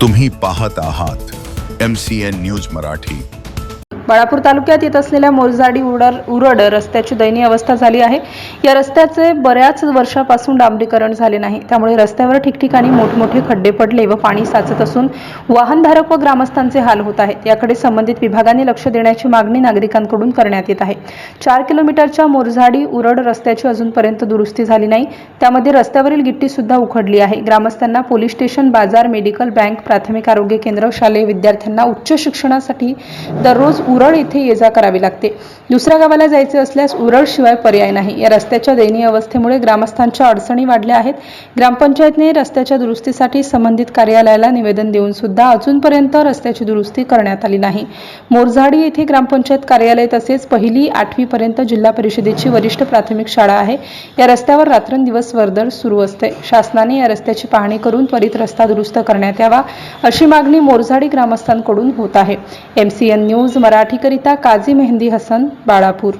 तुम्ही पाहत आहात M C N news Marathi. Balapur तालुक्यात येत असलेल्या मोरझाडी उडर उरड रस्त्याची दयनीय अवस्था झाली आहे. या रस्त्याचे बऱ्याच वर्षापासून डांबरीकरण झाले नाही. त्यामुळे रस्त्यावर ठिकठिकाणी मोठमोठे खड्डे पडले व पाणी साचत असून वाहनधारक व ग्रामस्थांचे हाल होत आहेत. याकडे संबंधित विभागाने लक्ष देण्याची मागणी नागरिकांकडून करण्यात येत आहे. चार किलोमीटरच्या मोरझाडी उरड रस्त्याची अजूनपर्यंत दुरुस्ती झाली नाही. त्यामध्ये रस्त्यावरील गिट्टी सुद्धा उखडली आहे. ग्रामस्थांना पोलीस स्टेशन बाजार मेडिकल बँक प्राथमिक आरोग्य केंद्र शालेय विद्यार्थ्यांना उच्च शिक्षणासाठी दररोज उरळ येथे ये जा करावी लागते. दुसऱ्या गावाला जायचे असल्यास उरळ शिवाय पर्याय नाही. या रस्त्याच्या दयनीय अवस्थेमुळे ग्रामस्थांच्या अडचणी वाढल्या आहेत. ग्रामपंचायतने रस्त्याच्या दुरुस्तीसाठी संबंधित कार्यालयाला निवेदन देऊन सुद्धा अजूनपर्यंत रस्त्याची दुरुस्ती करण्यात आली नाही. मोरझाडी येथे ग्रामपंचायत कार्यालय तसेच पहिली आठवी पर्यंत जिल्हा परिषदेची वरिष्ठ प्राथमिक शाळा आहे. या रस्त्यावर रात्रंदिवस वर्दळ सुरू असते. शासनाने या रस्त्याची पाहणी करून त्वरित रस्ता दुरुस्त करण्यात यावा अशी मागणी मोरझाडी ग्रामस्थांकडून होत आहे. एमसीएन न्यूज मराठीकरिता काझी मेहंदी हसन बाळापूर.